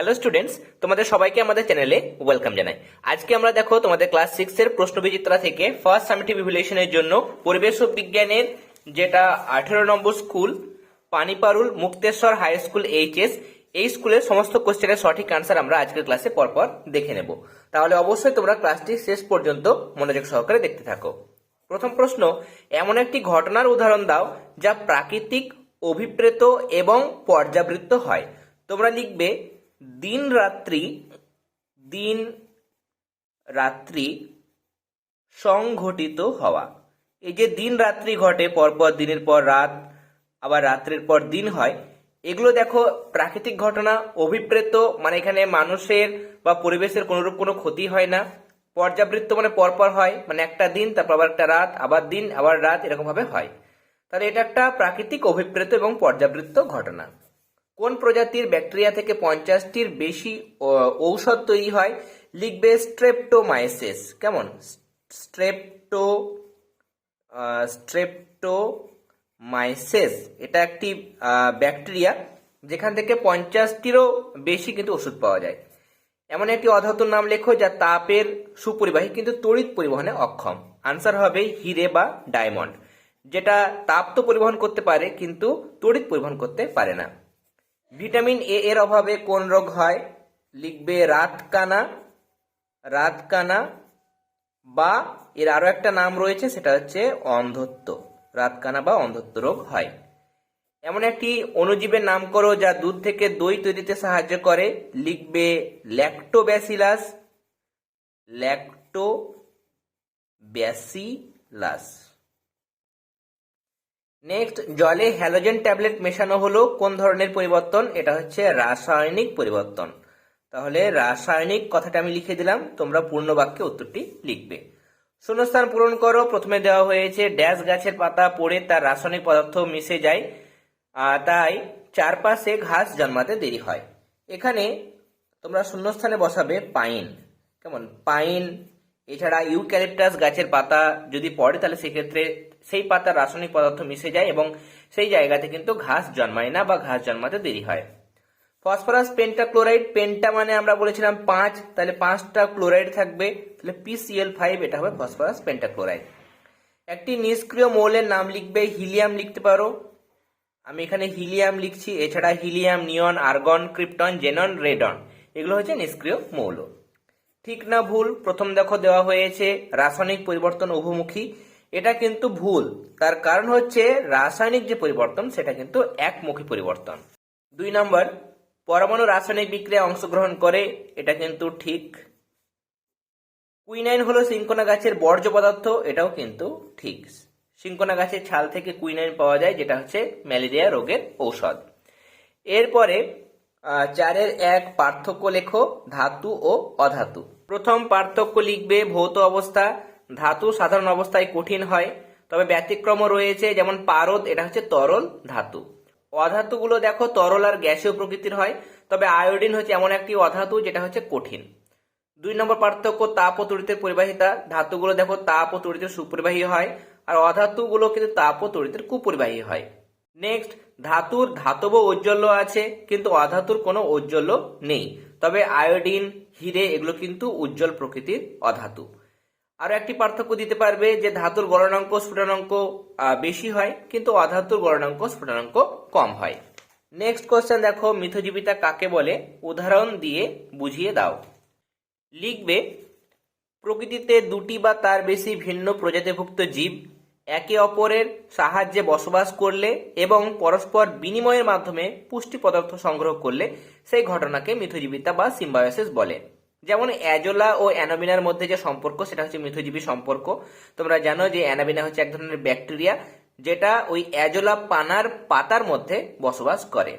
Hello students তোমাদের সবাইকে আমাদের চ্যানেলে ওয়েলকাম জানাই। আজকে আমরা দেখো তোমাদের ক্লাস সিক্স এর প্রশ্ন বিচিত্রা থেকে ফার্স্ট সামিটিভ ইভ্যালুয়েশনের জন্য পরিবেশ ও বিজ্ঞানের যেটা আঠেরো number school Paniparul, Mukteshwar high school HS এই স্কুলের সমস্ত কোশ্চেনের সঠিক আনসার আমরা আজকের ক্লাসে পরপর দেখে নেব। তাহলে অবশ্যই তোমরা ক্লাসটি শেষ পর্যন্ত মনোযোগ সহকারে দেখতে থাকো। প্রথম প্রশ্ন, এমন একটি ঘটনার উদাহরণ দাও যা প্রাকৃতিক, অভিপ্রেত এবং পর্যাবৃত্ত হয়। তোমরা লিখবে দিন রাত্রি দিন রাত্রি সংঘটিত হওয়া। এই যে দিন রাত্রি ঘটে, পরপর দিনের পর রাত, আবার রাত্রের পর দিন হয়, এগুলো দেখো প্রাকৃতিক ঘটনা, অভিপ্রেত মানে এখানে মানুষের বা পরিবেশের কোনোরূপ কোনো ক্ষতি হয় না। পর্যাবৃত্ত মানে পরপর হয় মানে একটা দিন, তারপর আবার একটা রাত, আবার দিন, আবার রাত এরকম ভাবে হয়। তাহলে এটা একটা প্রাকৃতিক, অভিপ্রেত এবং পর্যাবৃত্ত ঘটনা। কোন প্রজাতির ব্যাকটেরিয়া থেকে পঞ্চাশটির বেশি ঔষধ তৈরি হয়? লিখবে স্ট্রেপ্টোমাইসিস। কেমন? Strepto Streptomyces. এটা একটি ব্যাকটেরিয়া যেখান থেকে পঞ্চাশটিরও বেশি কিন্তু ওষুধ পাওয়া যায়। এমন একটি অধাতুর নাম লেখো যা তাপের সুপরিবাহী কিন্তু তড়িৎ পরিবহনে অক্ষম। আনসার হবে হিরে বা ডায়মন্ড। যেটা তাপ তো পরিবহন করতে পারে কিন্তু তড়িৎ পরিবহন করতে পারে না। ভিটামিন এ এর অভাবে কোন রোগ হয়? লিখবে রাতকানা রাতকানা বা এর আরও একটা নাম রয়েছে, সেটা হচ্ছে অন্ধত্ব। রাতকানা বা অন্ধত্ব রোগ হয়। এমন একটি অণুজীবের নাম করো যা দুধ থেকে দই তৈরিতে সাহায্য করে। লিখবে ল্যাক্টোব্যাসিলাস ল্যাক্টো ব্যাসিলাস নেক্সট জলে হ্যালোজেন ট্যাবলেট মেশানো হলো। কোন ধরনের পরিবর্তন? এটা হচ্ছে রাসায়নিক পরিবর্তন। তাহলে রাসায়নিক কথাটা আমি লিখে দিলাম তোমরা পূর্ণ বাক্যে উত্তরটি লিখবে। শূন্যস্থান পূরণ করো। প্রথমে দেওয়া হয়েছে ড্যাশ গাছের পাতা পড়ে তার রাসায়নিক পদার্থ মিশে যায় আহ, তাই চারপাশে ঘাস জন্মাতে দেরি হয়। এখানে তোমরা শূন্যস্থানে বসাবে পাইন। কেমন? পাইন এছাড়া ইউক্যালিপটাস গাছের পাতা যদি পড়ে তাহলে সেক্ষেত্রে সেই পাতার রাসায়নিক পদার্থ মিশে যায় এবং সেই জায়গাতে কিন্তু ঘাস জন্মায় না বা ঘাস জন্মাতে দেরি হয়। ফসফরাস পেন্টাক্লোরাইড, পেন্টা মানে আমরা বলেছিলাম পাঁচ, তাহলে পাঁচটা ক্লোরাইড থাকবে, তাহলে পিসিএল ফাইভ এটা হবে ফসফরাস পেন্টাক্লোরাইড। একটি নিষ্ক্রিয় মৌলের নাম লিখবে, হিলিয়াম লিখতে পারো। আমি এখানে হিলিয়াম লিখছি, এছাড়া helium, neon, argon, krypton, xenon, radon, এগুলো হচ্ছে নিষ্ক্রিয় মৌল। ঠিক না ভুল, প্রথম দেখো দেওয়া হয়েছে, রাসায়নিক পরিবর্তন উভমুখী। এটা কিন্তু ভুল। তার কারণ হচ্ছে রাসায়নিক যে পরিবর্তন, সেটা কিন্তু একমুখী পরিবর্তন। দুই নম্বর, পরমাণু রাসায়নিক বিক্রিয়ায় অংশগ্রহণ করে, এটা কিন্তু ঠিক। কুইনাইন হলো সিঙ্কোনা গাছের বর্জ্য পদার্থ, এটাও কিন্তু ঠিক। সিঙ্কোনা গাছের ছাল থেকে কুইনাইন পাওয়া যায়, যেটা হচ্ছে ম্যালেরিয়া রোগের ঔষধ। এরপরে চারের এক পার্থক্য লেখো, ধাতু ও অধাতু। প্রথম পার্থক্য লিখবে ভৌত অবস্থা। ধাতু সাধারণ অবস্থায় কঠিন হয়, তবে ব্যতিক্রম রয়েছে, যেমন পারদ, এটা হচ্ছে তরল ধাতু। অধাতুগুলো দেখো, তরল আর গ্যাসীয় প্রকৃতির হয়, তবে আয়োডিন হচ্ছে এমন একটি অধাতু, যেটা হচ্ছে কঠিন। দুই নম্বর পার্থক্য, তাপ ও তড়িতের পরিবাহিতা। ধাতুগুলো দেখো, তাপ ও তড়িতের সুপরিবাহী হয়, আর অধাতুগুলো কিন্তু তাপ ও তড়িতের কুপরিবাহী হয়। নেক্সট ধাতুর ধাতব ঔজ্জ্বল্য আছে, কিন্তু অধাতুর কোনো ঔজ্জ্বল্য নেই। তবে আয়োডিন, হিরে, এগুলো কিন্তু উজ্জ্বল প্রকৃতির অধাতু। আরও একটি পার্থক্য দিতে পারবে যে ধাতুর গলনাঙ্ক, স্ফুটনাঙ্ক বেশি হয়, কিন্তু অধাতুর গলনাঙ্ক, স্ফুটনাঙ্ক কম হয়। নেক্সট কোশ্চেন দেখো, মিথজীবিতা কাকে বলে? উদাহরণ দিয়ে বুঝিয়ে দাও। লিখবে, প্রকৃতিতে দুটি বা তার বেশি ভিন্ন প্রজাতিভুক্ত জীব একে অপরের সাহায্যে বসবাস করলে এবং পরস্পর বিনিময়ের মাধ্যমে পুষ্টি পদার্থ সংগ্রহ করলে সেই ঘটনাকে মিথজীবিতা বা সিম্বায়োসিস বলে। যেমন অ্যাজোলা ও অ্যানাবিনার মধ্যে যে সম্পর্ক, সেটা হচ্ছে মিথজীবী সম্পর্ক। তোমরা জানো যে অ্যানাবিনা হচ্ছে এক ধরনের ব্যাকটেরিয়া, যেটা ওই অ্যাজোলা পানার পাতার মধ্যে বসবাস করে।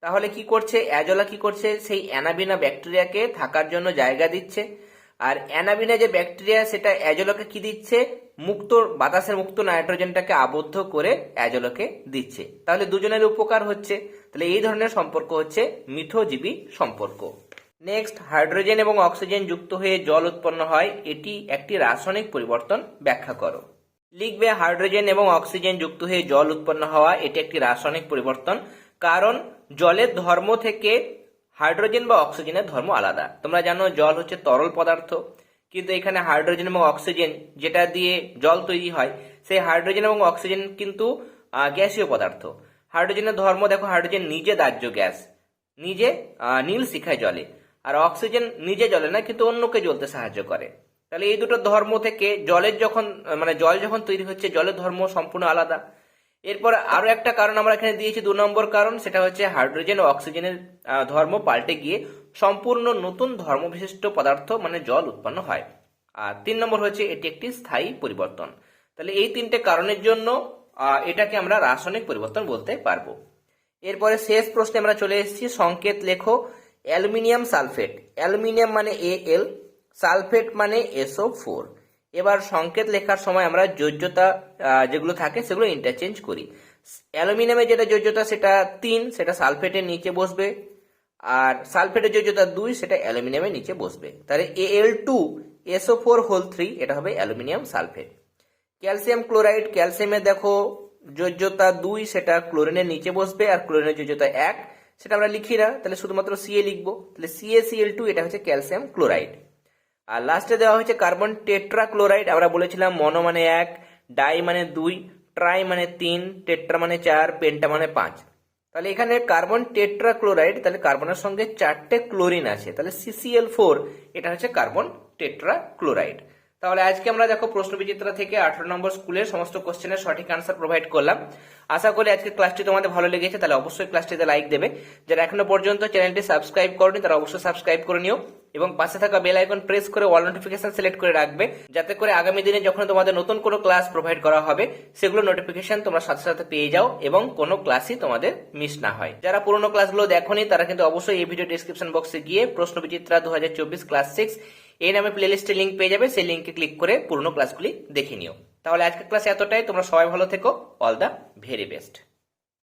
তাহলে কি করছে? অ্যাজোলা কি করছে? সেই অ্যানাবিনা ব্যাকটেরিয়াকে থাকার জন্য জায়গা দিচ্ছে। আর অ্যানাবিনা যে ব্যাকটেরিয়া, সেটা অ্যাজোলাকে কি দিচ্ছে? মুক্ত, বাতাসের মুক্ত নাইট্রোজেনটাকে আবদ্ধ করে অ্যাজোলাকে দিচ্ছে। তাহলে দুজনের উপকার হচ্ছে। তাহলে এই ধরনের সম্পর্ক হচ্ছে মিথজীবী সম্পর্ক। নেক্সট হাইড্রোজেন এবং অক্সিজেন যুক্ত হয়ে জল উৎপন্ন হয়। এটি একটি রাসায়নিক পরিবর্তন ব্যাখ্যা করো। লিখবে হাইড্রোজেন এবং অক্সিজেন যুক্ত হয়ে জল উৎপন্ন হওয়া, এটি একটি রাসায়নিক পরিবর্তন। কারণ, জলের ধর্ম থেকে হাইড্রোজেন বা অক্সিজেনের ধর্ম আলাদা। তোমরা জানো, জল হচ্ছে তরল পদার্থ। কিন্তু এখানে হাইড্রোজেন এবং অক্সিজেন যেটা দিয়ে জল তৈরি হয়, সেই হাইড্রোজেন এবং অক্সিজেন কিন্তু গ্যাসীয় পদার্থ। হাইড্রোজেনের ধর্ম, দেখো হাইড্রোজেন নিজে দাহ্য গ্যাস। নিজে নীল শিখায় জলে। আর অক্সিজেন নিজে জ্বলে না, কিন্তু অন্যকে জ্বলতে সাহায্য করে। তাহলে এই দুটো ধর্ম থেকে জলের যখন মানে জল যখন তৈরি হচ্ছে, জলের ধর্ম সম্পূর্ণ আলাদা। এরপর আরও একটা কারণ আমরা এখানে দিয়েছি, দু নম্বর কারণ, সেটা হচ্ছে হাইড্রোজেন ও অক্সিজেনের ধর্ম পাল্টে গিয়ে সম্পূর্ণ নতুন ধর্ম বিশিষ্ট পদার্থ মানে জল উৎপন্ন হয়। আর তিন নম্বর হচ্ছে এটি একটি স্থায়ী পরিবর্তন। তাহলে এই তিনটে কারণের জন্য এটাকে আমরা রাসায়নিক পরিবর্তন বলতে পারব। এরপরে শেষ প্রশ্নে আমরা চলে এসেছি, সংকেত লেখো। Aluminium sulphate. অ্যালুমিনিয়াম মানে এ এল সালফেট মানে এসও ফোর এবার সংকেত লেখার সময় আমরা যোজ্যতা যেগুলো থাকে সেগুলো ইন্টারচেঞ্জ করি। অ্যালুমিনিয়ামের যেটা যোজ্যতা সেটা তিন, সেটা সালফেটের নিচে বসবে। আর সালফেটের যোজ্যতা দুই, সেটা অ্যালুমিনিয়ামের নিচে বসবে। তাহলে A L two SO four whole three এটা হবে অ্যালুমিনিয়াম সালফেট। ক্যালসিয়াম ক্লোরাইড ক্যালসিয়ামের দেখো যোজ্যতা দুই, সেটা ক্লোরিনের নিচে বসবে। আর ক্লোরিনের যোজ্যতা এক সেটা আমরা লিখি না, তাহলে শুধুমাত্র সিএ লিখব। তাহলে সিএ সিএল টু এটা হচ্ছে ক্যালসিয়াম ক্লোরাইড আর লাস্টে দেওয়া হয়েছে কার্বন টেট্রা ক্লোরাইড আমরা বলেছিলাম মনো মানে এক, ডাই মানে দুই ট্রাই মানে তিন টেট্রা মানে চার পেন্টা মানে পাঁচ। তাহলে এখানে কার্বন টেট্রা ক্লোরাইড তাহলে কার্বনের সঙ্গে চারটে ক্লোরিন আছে। তাহলে সিসিএল ফোর এটা হচ্ছে কার্বন টেট্রা ক্লোরাইড তাহলে আজকে আমরা দেখো প্রশ্ন বিচিত্রা থেকে আঠারো নম্বর স্কুলের সমস্ত কোশ্চেনের সঠিক আনসার প্রোভাইড করলাম। আশা করি আজকে ক্লাসটি তোমাদের ভালো লেগেছে, তাহলে অবশ্যই ক্লাসটিতে লাইক দেবে। যারা এখনও পর্যন্ত চ্যানেলটি সাবস্ক্রাইব করনি, তারা অবশ্যই সাবস্ক্রাইব করে নিও এবং পাশে থাকা বেল আইকন প্রেস করে অল নোটিফিকেশন সিলেক্ট করে রাখবে, যাতে করে আগামী দিনে যখন তোমাদের নতুন কোনো ক্লাস প্রোভাইড করা হবে, সেগুলো নোটিফিকেশন তোমরা সাথে সাথে পেয়ে যাও এবং কোনো ক্লাসই তোমাদের মিস না হয়। যারা পুরোনো ক্লাসগুলো দেখোনি, তারা কিন্তু অবশ্যই এই ভিডিও ডিসক্রিপশন বক্সে গিয়ে প্রশ্ন বিচিত্রা দু হাজার চব্বিশ ক্লাস সিক্স এই নামে প্লেলিস্টে লিঙ্ক পেয়ে যাবে, সেই লিঙ্কে ক্লিক করে পুরনো ক্লাসগুলি দেখে নিও। তাহলে আজকের ক্লাস এতটাই, তোমরা সবাই ভালো থেকো অল দ্য ভেরি বেস্ট